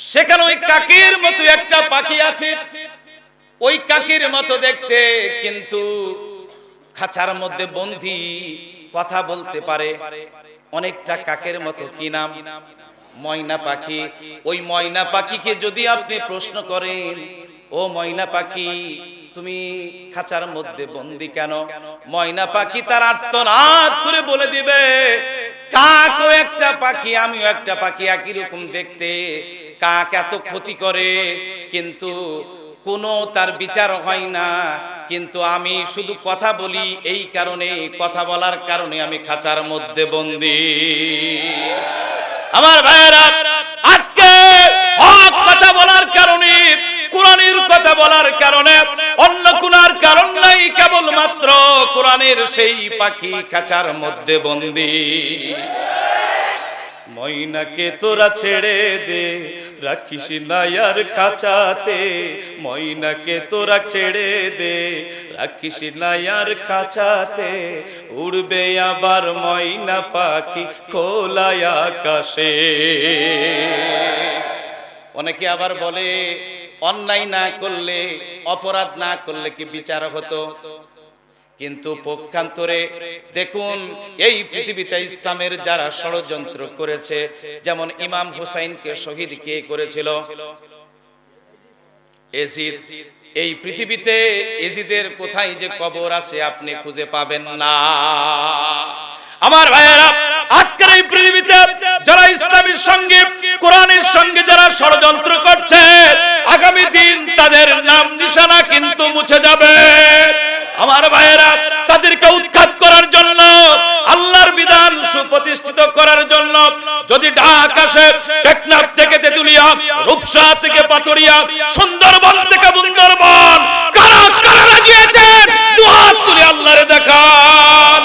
সেখানে ওই কাকির মতো একটা পাখি আছে। ওই কাকির মতো দেখতে, কিন্তু খাঁচার মধ্যে বন্দি কথা বলতে পারে। অনেকটা কাকের মতো কি নাম? ময়না পাখি। ওই ময়না পাখিকে যদি আপনি প্রশ্ন করেন ও ময়না পাখি, তুমি খাঁচার মধ্যে বন্দি কেন? ময়না পাখি তার আত্মনাদ করে বলে দিবে, কাকও একটা পাখি, আমিও একটা পাখি একই রকম দেখতে। কাক এত ক্ষতি করে, কিন্তু কোনো তার বিচার হয় না। কিন্তু আমি শুধু কথা বলি এই কারণে, কথা বলার কারণে আমি খাঁচার মধ্যে বন্দি। আমার ভাইয়েরা বলার কারণে, অন্য কোনার কারণ নাই, কেবলমাত্র কোরআনের সেই পাখি খাঁচার মধ্যে বন্দি। ময়নাকে তোরা ছেড়ে দে, রাখিস নায়ার খাঁচাতে। ময়নাকে তোরা ছেড়ে দে, রাখিস নায়ার খাঁচাতে। উড়বে আবার ময়না পাখি খোলায় আকাশে। অনেকে আবার বলে অন্যায় না করলে, অপরাধ না করলে কি বিচার হতো? কিন্তু পক্ষান্তরে দেখুন, এই পৃথিবীতে ইসলামের যারা ষড়যন্ত্র করেছে, যেমন ইমাম হুসাইনকে শহীদ কে করেছিল? এই পৃথিবীতে এজিদের কোথায় যে কবর আছে আপনি খুঁজে পাবেন না। আমার ভাইয়েরা, আজকের এই পৃথিবীতে যারা ইসলামের সঙ্গে কোরআনের সঙ্গে যারা ষড়যন্ত্র করছে, আগামী দিন তাদের নাম নিশানা কিন্তু মুছে যাবে। আমার ভাইয়েরা, তাদেরকে উৎখাত করার জন্য, আল্লাহর বিধান সুপ্রতিষ্ঠিত করার জন্য, যদি ঢাক আসে, টেকনাফ থেকে তেতুলিয়া, রূপসা থেকে পাথরিয়া, সুন্দরবন থেকে সুন্দরবন কারা কারা আছেন দুহাত তুলে আল্লাহরে দেখান।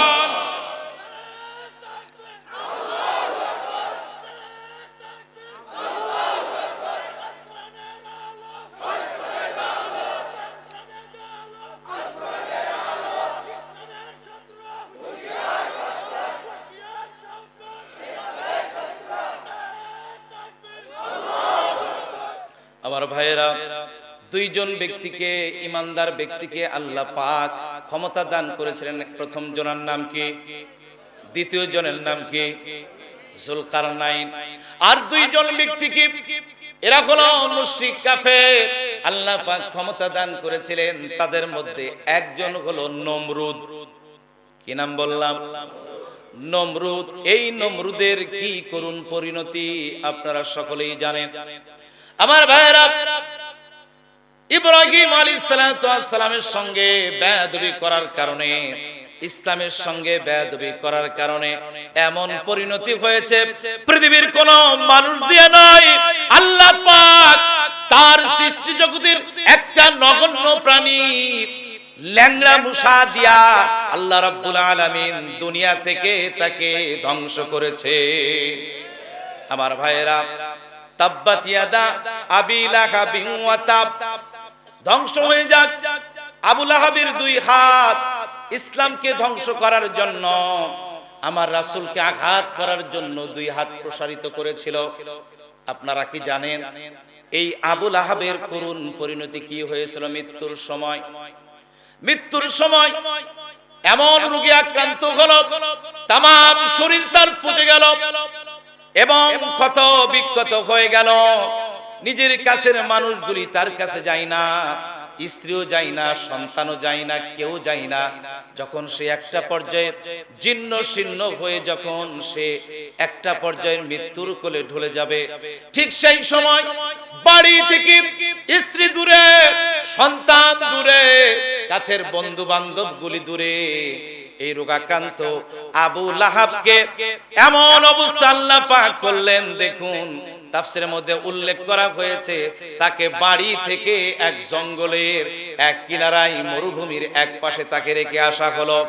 আমার ভাইয়েরা, দুইজন ব্যক্তিকে, ইমানদার ব্যক্তিকে আল্লাহ পাক ক্ষমতা দান করেছিলেন। প্রথম জনের নাম কি? দ্বিতীয় জনের নাম কি? জুলকারনাইন। আর দুইজন ব্যক্তিকে এরা হলো মুশরিক, কাফের। আল্লাহ পাক ক্ষমতা দান করেছিলেন। তাদের মধ্যে একজন হলো নমরুদ। কি নাম বললাম? নমরুদ। এই নমরুদের কি করুণ পরিণতি আপনারা সকলেই জানেন। আমার ভাইয়েরা, ইব্রাহিম আলী সালামের সঙ্গে বেয়াদবি করার কারণে, ইসলামের সঙ্গে বেয়াদবি করার কারণে এমন পরিণতি হয়েছে, পৃথিবীর কোন মানুষ দিয়ে নয়, আল্লাহ পাক তার সৃষ্টি জগতের একটা নগণ্য প্রাণী, ল্যাংড়া মুসা দিয়া আল্লাহ রাব্বুল আলামিন দুনিয়া থেকে তাকে ধ্বংস করেছে। আমার ভাইয়েরা তাব্বাত ইয়াদা আবি লাহাবিন ওয়া তাব। ধ্বংস হয়ে যাক। আবু লাহাবের দুই হাত ইসলামকে ধ্বংস করার জন্য, আমার রাসূলকে আঘাত করার জন্য দুই হাত প্রসারিত করেছিল। আপনারা কি জানেন, এই আবু লাহাবের করুণ পরিণতি কি হয়েছিল মৃত্যুর সময়? মৃত্যুর সময় এমন রোগে আক্রান্ত হলো তাম শরীর তার পুঁতে গেল। এবং ক্ষত বিক্ষত হয়ে গেল। নিজের কাছের মানুষগুলি তার কাছে যায় না। স্ত্রীও যায় না সন্তানও যায় না কেউ যায় না। যখন সে একটা পর্যায়ে জীর্ণ শীর্ণ হয়ে যখন সে একটা পর্যায়ের মৃত্যুর কোলে ঢলে যাবে। ঠিক সেই সময় বাড়ি থেকে স্ত্রী দূরে সন্তান দূরে কাছের বন্ধু বান্ধব গুলি দূরে। এই রোগাক্রান্ত আবু লাহাবকে এমন অবস্থা আল্লাহ পাক করলেন, দেখুন, তাফসিরের মধ্যে উল্লেখ করা হয়েছে, তাকে বাড়ি থেকে এক জঙ্গলের এক কিনারায় মরুভূমির এক পাশে তাকে রেখে আসা হলো।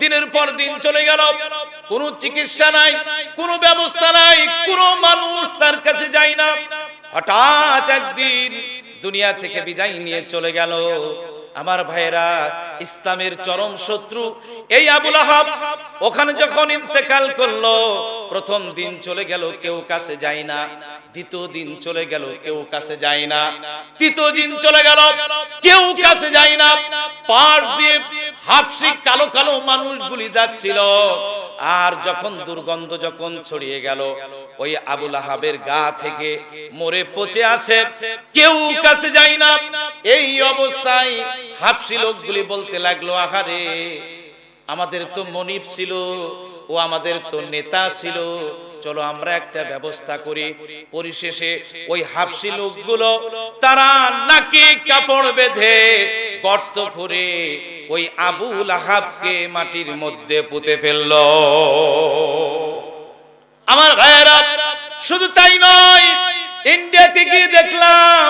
দিনের পর দিন চলে গেল, কোনো চিকিৎসা নাই, কোনো ব্যবস্থা নাই, কোনো মানুষ তার কাছে যায় না। হঠাৎ একদিন দুনিয়া থেকে বিদায় নিয়ে চলে গেল। আমার ভাইরা ইসলামের চরম শত্রু, এই আবুল আহাব ওখানে যখন ইন্তেকাল করল, প্রথম দিন চলে গেল, কেউ কাছে যায় না। দ্বিতীয় দিন চলে গেল, কেউ কাছে যায় না। তৃতীয় দিন চলে গেল, কেউ কাছে যায় না। পার দিয়ে হাফসি কালো কালো মানুষগুলি যাচ্ছিল। আর যখন দুর্গন্ধ যখন ছড়িয়ে গেল, ওই আবুল আহাবের গা থেকে মরে পচে আছে। কেউ কাছে যায় না। এই অবস্থায় হাফসি লোকগুলি বলতে লাগল, আহারে, আমাদের তো মনিব ছিল, ও আমাদের তো নেতা ছিল চলো আমরা একটা ব্যবস্থা করি। পরিশেষে ওই হাফসি লোকগুলো, তারা নাকি কাপড় বেঁধে গর্ত করে ওই আবুল আহাবকে মাটির মধ্যে পুঁতে ফেলল। আমার ভাইয়েরা, শুধু তাই নয় ইন্ডিয়াতে গিয়ে দেখলাম,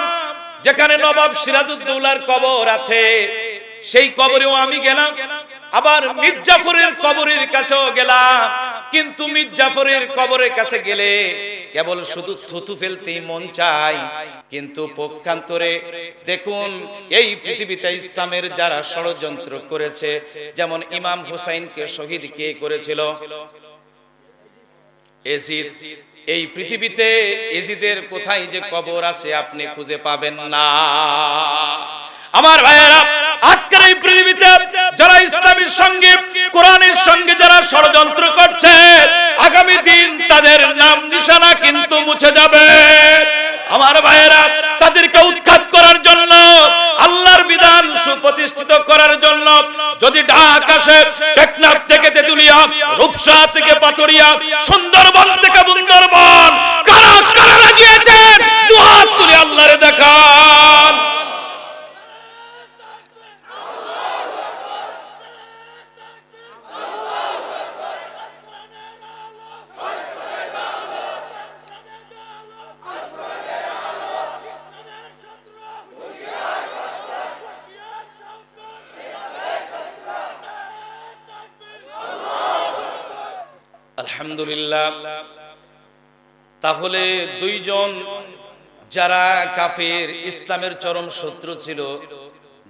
যেখানে নবাব সিরাজউদ্দৌলার কবর আছে, সেই কবরেও আমি গেলাম। আবার মির্জাফরের কবরের কাছেও গেলাম। কিন্তু মির্জাফরের কবরের কাছে গেলে, কেবল শুধু থুতু ফেলতেই মন চাই কিন্তু পক্ষান্তরে দেখুন, এই পৃথিবীতে ইসলামের যারা ষড়যন্ত্র করেছে, যেমন ইমাম হুসাইনকে শহীদ কে করেছিল? এজিদ। এই পৃথিবীতে এজিদের কোথায় যে কবর আছে আপনি খুঁজে পাবেন না। আমার ভাইয়েরা, আজকের এই পৃথিবীতে যারা ইসলামের সঙ্গে, কোরআনের সঙ্গে যারা ষড়যন্ত্র করছে, আগামী দিন তাদের নাম নিশানা কিন্তু মুছে যাবে। আমার ভাইয়েরা, তাদেরকে উৎখাত করার জন্য, আল্লাহর বিধান সুপ্রতিষ্ঠিত করার জন্য, যদি টেকনাফ থেকে তেতুলিয়া, রূপসা থেকে পাতরিয়া সুন্দরবন থেকে আলহামদুলিল্লাহ। তাহলে দুইজন যারা কাফের, ইসলামের চরম শত্রু ছিল,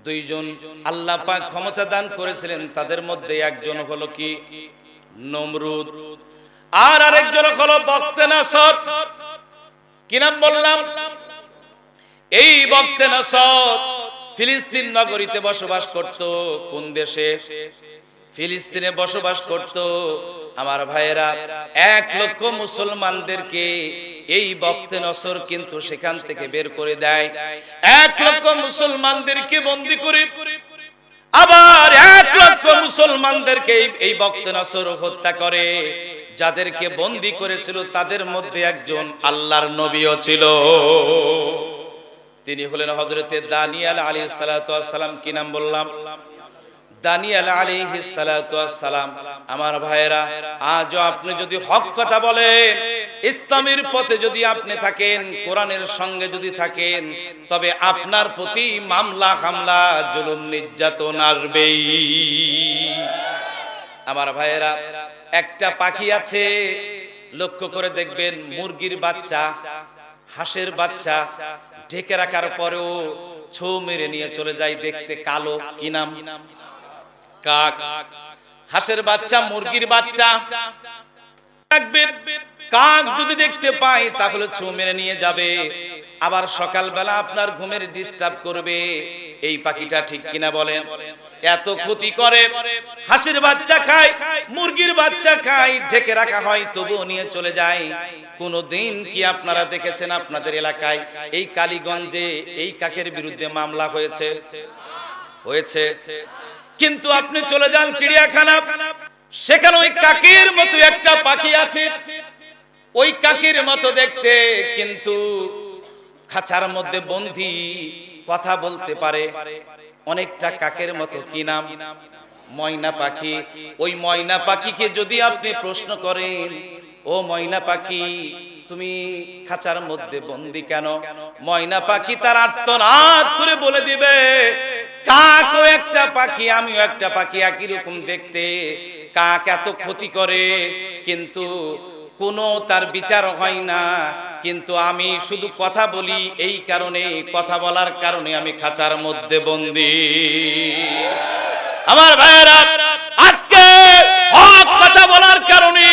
দুইজন আল্লাহ পাক ক্ষমতা দান করেছিলেন, তাদের মধ্যে একজন হলো কি? নমরুদ। আর আরেকজন হলো বক্তে নাসর কি নাম বললাম? এই বক্তে নাসর ফিলিস্তিন নগরীতে বসবাস করত, কোন দেশে? ফিলিস্তিনে বসবাস করত। আমার ভাইয়েরা, এক লক্ষ মুসলমানদেরকে এই বক্তে নসর কিন্তু সেখান থেকে বের করে দেয়। এক লক্ষ মুসলমানদেরকে বন্দি করে। আবার এক লক্ষ মুসলমানদেরকে এই- বক্তে নসর হত্যা করে। যাদেরকে বন্দি করেছিল, তাদের মধ্যে একজন আল্লাহর নবীও ছিল। তিনি হলেন হজরতে দানিয়াল আলী সালাম। কি নাম বললাম? দানিয়াল সালাতু সালাম আমার ভাইয়েরা, আজও আপনি যদি হক কথা বলেন, ইসলামের পথে যদি আপনি থাকেন, কোরআনের সঙ্গে যদি থাকেন, তবে আপনার প্রতি মামলা হামলা, জুলুম নির্যাতন আসবেই। আমার ভাইয়েরা, একটা পাখি আছে, লক্ষ্য করে দেখবেন মুরগির বাচ্চা, হাঁসের বাচ্চা, ঢেকে রাখার পরেও ছৌ মেরে নিয়ে চলে যায় দেখতে কালো, কি নাম? কাক। হাঁসের বাচ্চা, মুরগির বাচ্চা। কাক যদি দেখতে পাই তাহলে ছু মেরে নিয়ে যাবে। আবার সকালবেলা আপনার ঘুমের ডিস্টার্ব করবে। এই পাখিটা ঠিক কিনা বলেন? এত ক্ষতি করে। হাঁসের বাচ্চা খায়, মুরগির বাচ্চা খায়, ঢেকে রাখা হয়, তবুও নিয়ে চলে যায়। কোন দিন কি আপনারা দেখেছেন আপনাদের এলাকায়? এই কালীগঞ্জে এই কাকের বিরুদ্ধে মামলা হয়েছে। হয়েছে। কিন্তু আপনি চলে যান চিড়িয়াখানা। সেখানে ওই কাকের মতো একটা পাখি আছে। ওই কাকের মতো দেখতে, কিন্তু খাঁচার মধ্যে বন্দি কথা বলতে পারে। অনেকটা কাকের মতো কি নাম? ময়না পাখি। ওই ময়না পাখিকে যদি আপনি প্রশ্ন করেন, ও ময়না পাখি তুমি খাঁচার মধ্যে বন্দি কেন? ময়না পাখি তার আত্মনাদ করে বলে দিবে, কাকও একটা পাখি, আমিও একটা পাখি একই রকম দেখতে। কাক এত ক্ষতি করে, কিন্তু কোনো তার বিচার হয় না। কিন্তু আমি শুধু কথা বলি এই কারণে, কথা বলার কারণে আমি খাঁচার মধ্যে বন্দি। আমার ভাইয়েরা, আজকে হক কথা বলার কারণে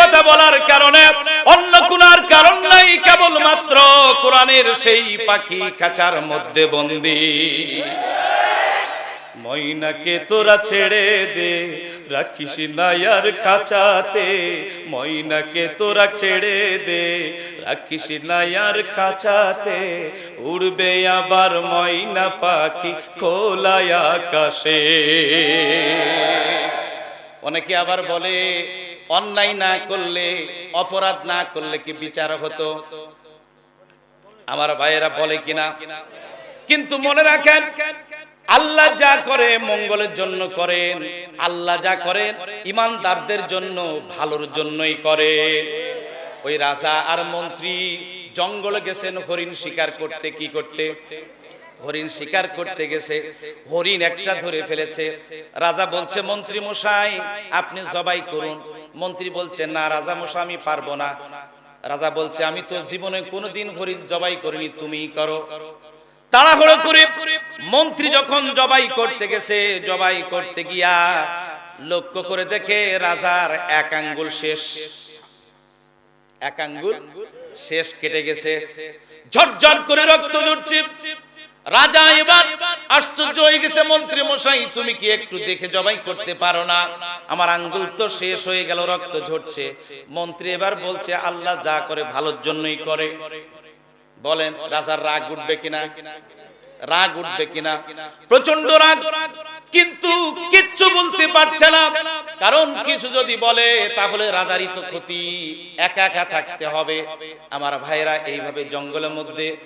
কথা বলার কারণে, অন্য কোনার কারণ নাই, কেবলমাত্র কোরআনের সেই পাখি খাঁচার মধ্যে বন্দী। ময়নাকে তোরা ছেড়ে দে, রাখিস নায়ার খাঁচাতে। ময়নাকে তোরা ছেড়ে দে, রাখিস নায়ার খাঁচাতে। উড়বে আবার ময়না পাখি খোলায় আকাশে। অনেকে আবার বলে অন্যায় না করলে, অপরাধ না করলে কি বিচার হতো? আমার ভাইয়েরা বলে কিনা? কিন্তু মনে রাখেন, আল্লাহ যা করে মঙ্গলের জন্য করেন, আল্লাহ যা করেন ইমানদারদের জন্য ভালোর জন্যই করে। ওই রাজা আর মন্ত্রী জঙ্গলে গেছেন হরিণ শিকার করতে, কি করতে? হরিণ শিকার করতে গেছে। হরিণ একটা ধরে ফেলেছে। রাজা বলছে, মন্ত্রী মশাই, আপনি জবাই করুন। মন্ত্রী বলছে, না রাজা মশাই, আমি পারব না। রাজা বলছে, আমি তো জীবনে কোনোদিন হরিণ জবাই করিনি, তুমিই করো। তাড়াহুড়ো করে মন্ত্রী যখন জবাই করতে গেছে, জবাই করতে গিয়া লক্ষ্য করে দেখে রাজার এক আঙ্গুল শেষ। এক আঙ্গুল শেষ কেটে গেছে। ঝরঝর করে রক্ত ঝরছে। রাজা এবার আশ্চর্য হয়ে গেছে, মন্ত্রী মশাই, তুমি কি একটু দেখে জবাই করতে পারো না? আমার আঙ্গুল তো শেষ হয়ে গেল, রক্ত ঝরছে। মন্ত্রী এবার বলছে, আল্লাহ যা করে ভালোর জন্যই করে। বলেন, রাজার রাগ উঠবে কিনা? রাগ উঠবে কিনা? প্রচণ্ড রাগ। কিন্তু কিচ্ছু বলতে পারছে না। কারণ কিছু যদি বলে, তাহলে রাজারই তো ক্ষতি। একা একা থাকতে হবে। আমার ভাইরা এইভাবে জঙ্গলের মধ্যে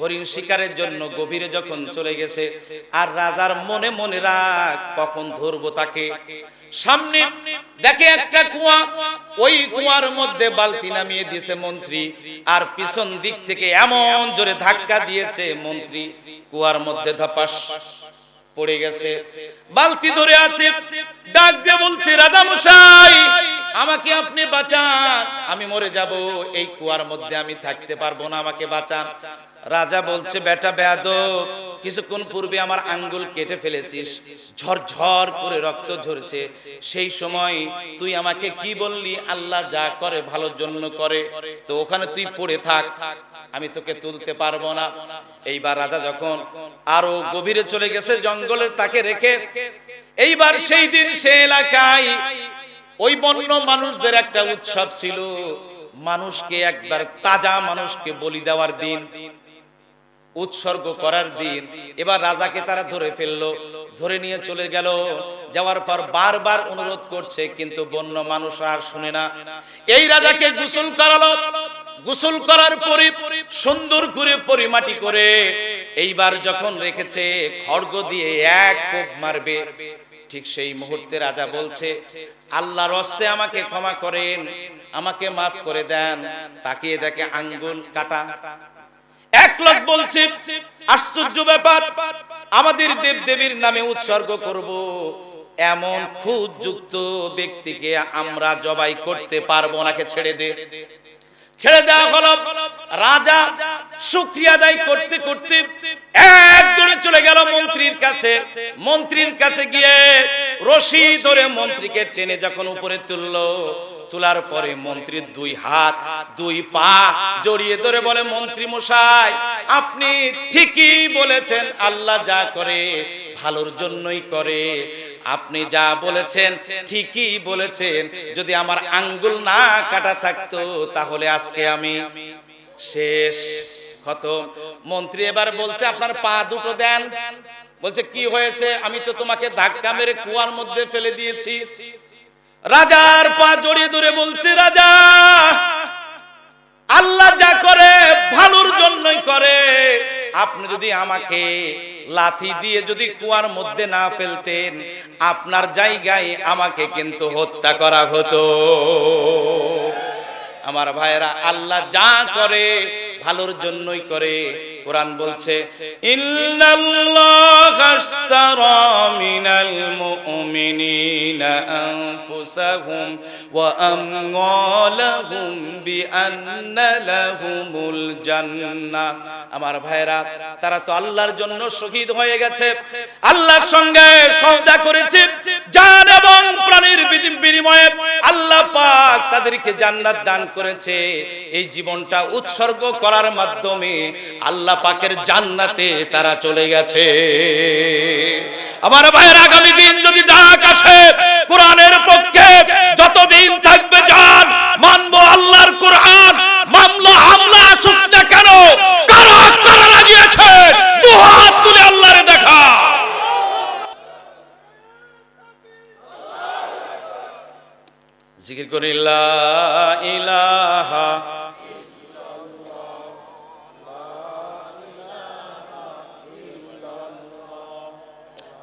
হরিণ শিকারের জন্য গভীরে যখন চলে গেছে, আর রাজার মনে মনে রাগ, কখন ধরবো তাকে? সামনে দেখে একটা কুয়া। ওই কুয়ার মধ্যে বালতি নামিয়ে দিয়েছে মন্ত্রী। আর পিছন দিক থেকে এমন জোরে ধাক্কা দিয়েছে মন্ত্রী। কুয়ার মধ্যে ধপাস পড়ে গেছে। বালতি ধরে আছে, ডাক দিয়ে বলছে, রাজা মশাই, আমাকে আপনি বাঁচান, আমি মরে যাব, এই কুয়ার মধ্যে আমি থাকতে পারব না, আমাকে বাঁচান। রাজা বলছে, বেটা বেয়াদ কিছুক্ষণ পূর্বে আমার আঙ্গুল কেটে ফেলেছিস, ঝরঝর করে রক্ত ঝরছে, সেই সময় তুই আমাকে কি বললি? আল্লাহ যা করে ভালোর জন্য করে, তো ওখানে তুই পড়ে থাক। আমি তোকে তুলতে পারব না। এইবার রাজা যখন আরও গভীরে চলে গেছে, জঙ্গলে তাকে রেখে, এইবার সেই দিন সে এলাকায় ওই বন্য মানুষদের একটা উৎসব ছিল। মানুষকে একবার তাজা মানুষকে বলি দেওয়ার দিন, উৎসর্গ করার দিন। এবার রাজাকে তারা ধরে ফেলল, ধরে নিয়ে চলে গেল। যাওয়ার পর বারবার অনুরোধ করছে, কিন্তু বন্য মানুষ আর শুনে না। এই রাজাকে গোসল করালো। গোসল করার পরে সুন্দর করে পরিমাটি করে এইবার যখন রেখেছে, খড়গ দিয়ে এক কোপ মারবে। ঠিক সেই মুহূর্তে রাজা বলছে, আল্লাহর হস্তে আমাকে ক্ষমা করেন, আমাকে মাফ করে দেন। তাকিয়ে দেখে আঙ্গুল কাটা। এক লোক বলছে, আশ্চর্য ব্যাপার, আমাদের দেব দেবীর নামে উৎসর্গ করব। এমন খুদ যুক্ত ব্যক্তিকে আমরা জবাই করতে পারব নাকে ছেড়ে দে। ছেড়ে দেওয়া হলো রাজা শুক্রিয়া করতে করতে একজনে চলে গেল মন্ত্রীর কাছে। মন্ত্রীর কাছে গিয়ে রশি ধরে মন্ত্রীকে টেনে যখন উপরে তুললো, তোলার পরে মন্ত্রীর দুই হাত, দুই পা জড়িয়ে ধরে বলে, মন্ত্রী মশাই, আপনি ঠিকই বলেছেন, আল্লাহ যা করে ভালোর জন্যই করে। আপনি যা বলেছেন, ঠিকই বলেছেন। যদি আমার আঙ্গুল না কাটা থাকতো, তাহলে আজকে আমি শেষ কত মন্ত্রী এবার বলছে, আপনার পা দুটো দেন। বলছে, কি হয়েছে? আমি তো তোমাকে ধাক্কা মেরে কুয়ার মধ্যে ফেলে দিয়েছি। রাজার পা জড়িয়ে ধরে বলছে, রাজা, আল্লাহ যা করে, ভালোর জন্যই করে। আপনি যদি আমাকে লাথি দিয়ে যদি কুয়ার মধ্যে না ফেলতেন, আপনার জায়গায় আমাকে কিন্তু হত্যা করা হতো। আমার ভাইরা আল্লাহ যা করে ভালোর জন্যই করে। কোরআন বলছে ইন্নাল্লাহা আশতারা মিনাল মুমিনিনা আনফুসাহুম ওয়া আমওয়ালাহুম বিআন্না লাহুমুল আমার ভাইরা তারা তো আল্লাহর জন্য শহীদ হয়ে গেছে। আল্লাহর সঙ্গে সওদা করেছে। জান এবং প্রাণের বিনিময়ে আল্লাহ পাক তাদেরকে জান্নাত দান করেছে। এই জীবনটা উৎসর্গ করার মাধ্যমে আল্লাহ পাকের জান্নাতে তারা চলে গেছে। আমার ভাইয়ের আগামী দিন যদি ডাক আসে, কোরআনের পক্ষে যতদিন থাকবে জান, মানবো আল্লাহর কোরআন, মামলা হামলা আসুক না কেন, কারা কারা রাজি আছে, দু হাত তুলে আল্লাহরে দেখা। জিকির করি ইলাহা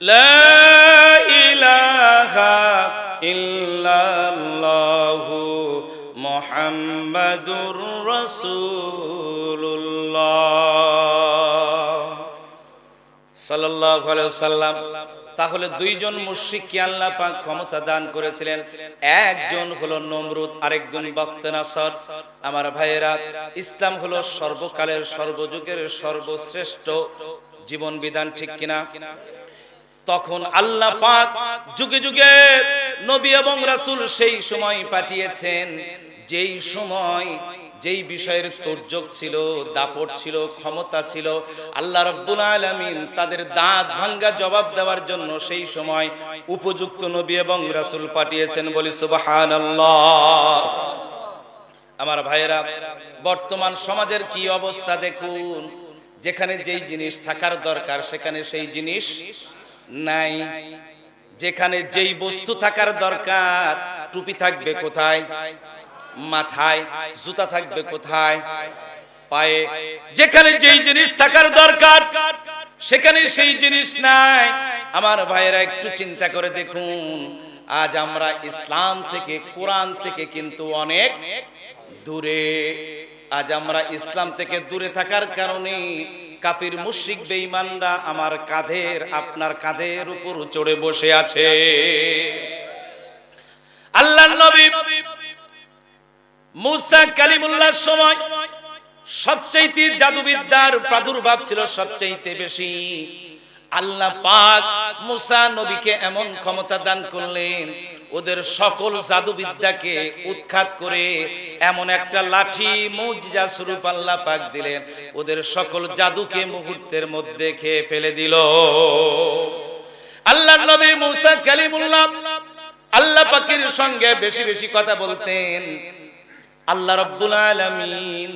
لا إله إلا الله محمد رسول الله সাল্লাল্লাহু আলাইহি সাল্লাম তাহলে দুইজন মুশরিককে আল্লাহ পাক ক্ষমতা দান করেছিলেন একজন হলো নমরুদ আরেকজন বখতে নাসর আমার ভাইয়েরা ইসলাম হলো সর্বকালের সর্বযুগের সর্বশ্রেষ্ঠ জীবন বিধান ঠিক কিনা তখন আল্লাহ পাক যুগে যুগে নবী এবং রাসূল সেই সময় পাঠিয়েছেন। যেই সময় যেই বিষয়ের তোরযোগ ছিল, দাপট ছিল, ক্ষমতা ছিল, আল্লাহ রাব্বুল আলামিন তাদের দাঁত ভাঙ্গা জবাব দেওয়ার জন্য সেই সময় উপযুক্ত নবী এবং রাসূল পাঠিয়েছেন বলি সুবাহান আমার ভাইয়েরা, বর্তমান সমাজের কি অবস্থা দেখুন? যেখানে যেই জিনিস থাকার দরকার, সেখানে সেই জিনিস নাই। যেখানে যেই বস্তু থাকার দরকার, টুপি থাকবে কোথায়? মাথায়, জুতা থাকবে কোথায়? পায়ে। যেখানে যেই জিনিস থাকার দরকার, সেখানে সেই জিনিস নাই। আমার ভাইয়েরা, একটু চিন্তা করে দেখুন, আজ আমরা ইসলাম থেকে, কোরআন থেকে কিন্তু অনেক দূরে। আজ আমরা ইসলাম থেকে দূরে থাকার কারণে কাফির মুশরিক বেঈমানরা আমার কাঁধের, আপনার কাঁধের উপর চড়ে বসে আছে। আল্লাহর নবী মুসা কালিমুল্লাহর সময় সবচাইতে জাদুবিদ্যার প্রাদুর্ভাব ছিল সবচাইতে বেশি। আল্লাহ পাক মুসা নবীকে এমন ক্ষমতা দান করলেন ওদের সকল জাদুবিদ্যাকে উৎখাত করে এমন একটা লাঠি মুজিজা স্বরূপ আল্লাহ পাক দিলেন। ওদের সকল জাদুকে মুহূর্তের মধ্যে খেয়ে ফেলে দিল। আল্লাহ নবী মুসা কালিমুল্লাহ আল্লাহ পাকের সঙ্গে বেশি বেশি কথা বলতেন। আল্লাহ রব্বুল আলামিন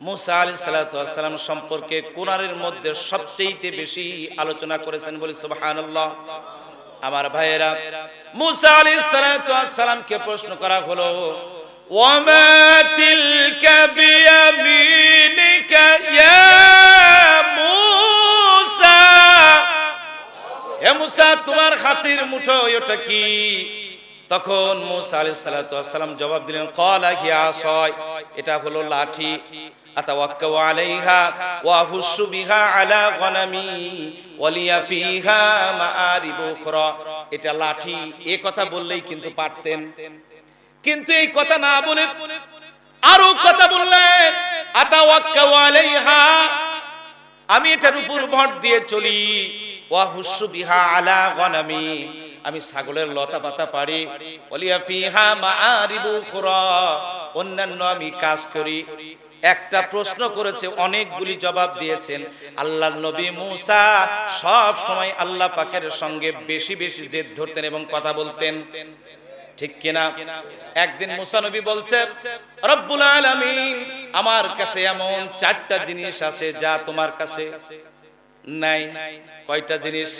মুসা ওয়াস সালাম সম্পর্কে কোরআনের মধ্যে সবচেয়ে বেশি আলোচনা করেছেন বলি সুবহানাল্লাহ। আমার ভাইয়েরা, মুসা আলী সালামকে প্রশ্ন করা হলো মুসা? হে মুসা, তোমার হাতির মুঠো ওটা কি? তখন মুসা আলাইহিস সালাতু ওয়াস জবাব দিলেন, ক্বালা হিয়া আসায় এটা হলো লাঠি। আতাওয়াক্কাউ আলাইহা ওয়া হুসু বিহা আলা গনামি ওয়ালিয়া ফিহা মাআরিব উখরা। এটা লাঠি, এ কথা বললেই কিন্তু পারতেন। কিন্তু এই কথা না বলে আরও কথা বললেন, আতাওয়াক্কাউ আলাইহা আমি এটার উপর ভর দিয়ে চলি। ওয়া হুসু বিহা আলা গনামি আমি ছাগলের লতা পাতা পারি অন্যান্য আমি কাজ করি। একটা প্রশ্ন করেছে, অনেকগুলি জবাব দিয়েছেন। আল্লাহ নবী মুসা সব সময় আল্লাহ পাকের সঙ্গে বেশি বেশি জেদ ধরতেন এবং কথা বলতেন। ঠিক কিনা? একদিন মুসা নবী বলছে, রব্বুল আলামিন, আমার কাছে এমন চারটা জিনিস আছে যা তোমার কাছে নাই। কয়টা জিনিস?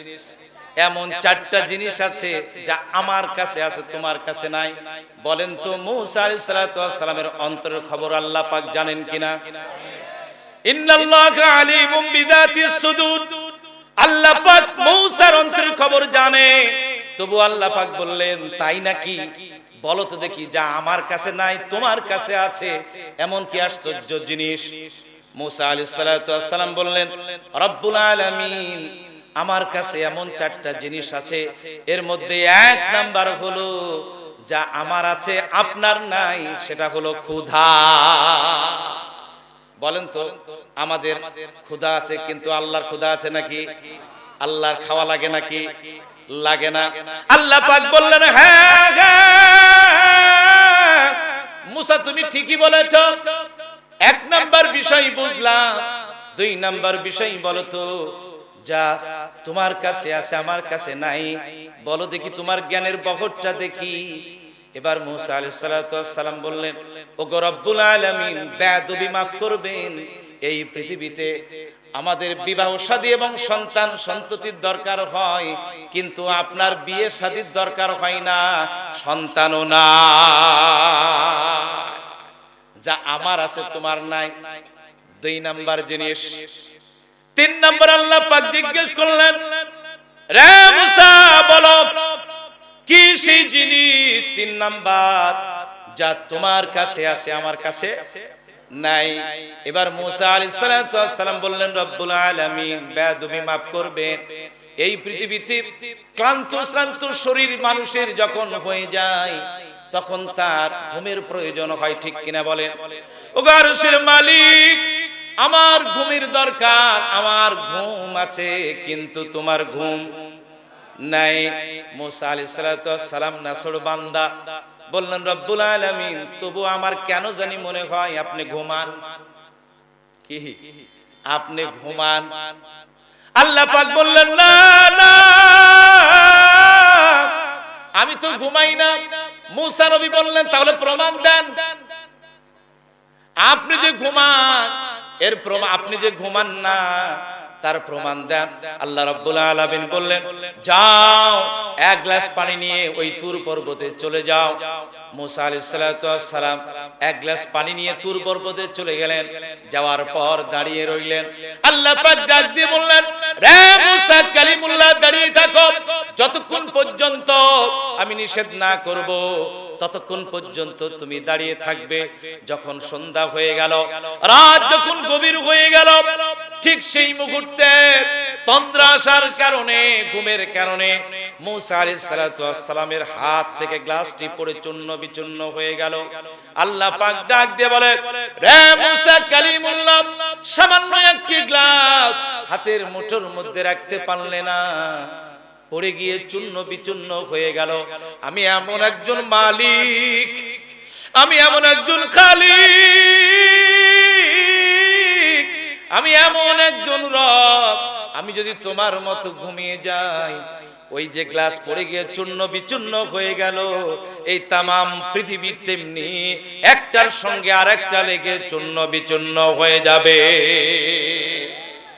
এমন চারটা জিনিস আছে যা আমার কাছে আছে তোমার কাছে নাই। বলেন তো মুসা আলাইহিস সালাতু ওয়াস সালামের অন্তরের খবর আল্লাহ পাক জানেন কিনা? ইন্নাল্লাহা আলিমুম বিযাতিস সুদূর আল্লাহ পাক মূসার অন্তরের খবর জানে। তবু আল্লাহ পাক বললেন তাই নাকি? বলো তো দেখি যা আমার কাছে নাই তোমার কাছে আছে এমন কি আশ্চর্য জিনিস? মুসা আলাইহিস সালাম বললেন রব্বুল আলামিন আমার কাছে এমন চারটা জিনিস আছে, এর মধ্যে এক নাম্বার হলো যা আমার আছে, আপনার নাই, সেটা হলো ক্ষুধা। বলেন তো, আমাদের ক্ষুধা আছে, কিন্তু আল্লাহর ক্ষুধা আছে নাকি? আল্লাহর খাওয়া লাগে নাকি? লাগে না। আল্লাহ পাক বললেন হ্যাঁ হ্যাঁ। মুসা, তুমি ঠিকই বলেছ। এক নাম্বার বিষয় বুঝলাম, দুই নাম্বার বিষয় বলো তো যা তোমার কাছে আছে, আমার কাছে নাই। বলো দেখি তোমার জ্ঞানের বহরটা দেখি। এবার মুসা আলাইহিস সালাতু সালাম বললেন ও গো রব্বুল আলামিন, বেয়াদবি মাফ করবেন। এই পৃথিবীতে আমাদের বিবাহ শাদী এবং সন্তান সন্ততির দরকার হয়, কিন্তু আপনার বিয়ে শাদীর দরকার হয় না, সন্তানও না যা আমার আছে, তোমার নাই। দুই নাম্বার জিনিস তিন নাম্বার আল্লাহ পাক জিজ্ঞেস করলেন, রে মুসা, বলো, কি সেই জিনিস তিন নাম্বার যা তোমার কাছে আছে, আমার কাছে নাই? এবার মুসা আলাইহিস সালাম বললেন, রব্বুল আলামিন, বেয়াদবি maaf করবেন এই পৃথিবীতে ক্লান্ত, শ্রান্ত শরীর মানুষের যখন হয়ে যায়, তখন তার ঘুমের প্রয়োজন হয়, ঠিক কিনা বলেন? ও গারসের মালিক আমার ঘুমের দরকার, আমার ঘুম আছে, কিন্তু তোমার ঘুম নাই। মুসা আলাইহিস সালাম নাসর বান্দা বললেন, রব্বুল আলামিন, তবু আমার কেন জানি মনে হয় আপনি ঘুমান? কি? আপনি ঘুমান? আল্লাহ পাক বললেন, না না, আমি তো ঘুমাই না। মুসা নবী বললেন, তাহলে প্রমাণ দেন। আপনি যে ঘুমান এর প্রমাণ আপনি যে ঘুমান না, তার প্রমাণ দেন। আল্লাহ রাব্বুল আলামিন বললেন, যাও, এক গ্লাস পানি নিয়ে ওই তুর পর্বতে চলে যাও। মুসা আলাইহিস সালাম এক গ্লাস পানি নিয়ে তুর পর্বতে চলে গেলেন। যাওয়ার পর দাঁড়িয়ে রইলেন। আল্লাহ পাক ডাক দিয়ে বললেন, রে মুসা কালিমুল্লাহ, দাঁড়িয়ে থাকো। যতক্ষণ পর্যন্ত আমি নিষেধ না করব ততক্ষণ পর্যন্ত তুমি দাঁড়িয়ে থাকবে যখন সন্ধ্যা হয়ে গেল। রাত যখন গভীর হয়ে গেল, ঠিক সেই মুহূর্তে তন্দ্রা আসার কারণে, ঘুমের কারণে হাত থেকে গ্লাসটি পড়ে চূর্ণ হয়ে গেল। আল্লাহ পাক ডাক দিয়ে বলে, রে মুসা সামান্য একটি গ্লাস হাতের মুঠোর মধ্যে রাখতে পারলে না। পড়ে গিয়ে চূর্ণ বিচূর্ণ হয়ে গেল। আমি এমন একজন মালিক, আমি এমন একজন খালিক, আমি এমন একজন রব। আমি যদি তোমার মতো ঘুমিয়ে যাই, ওই যে গ্লাস পড়ে গিয়ে চূর্ণ বিচূর্ণ হয়ে গেল, এই তামাম পৃথিবীর তেমনি একটার সঙ্গে আরেকটা লেগে চূর্ণ বিচূর্ণ হয়ে যাবে।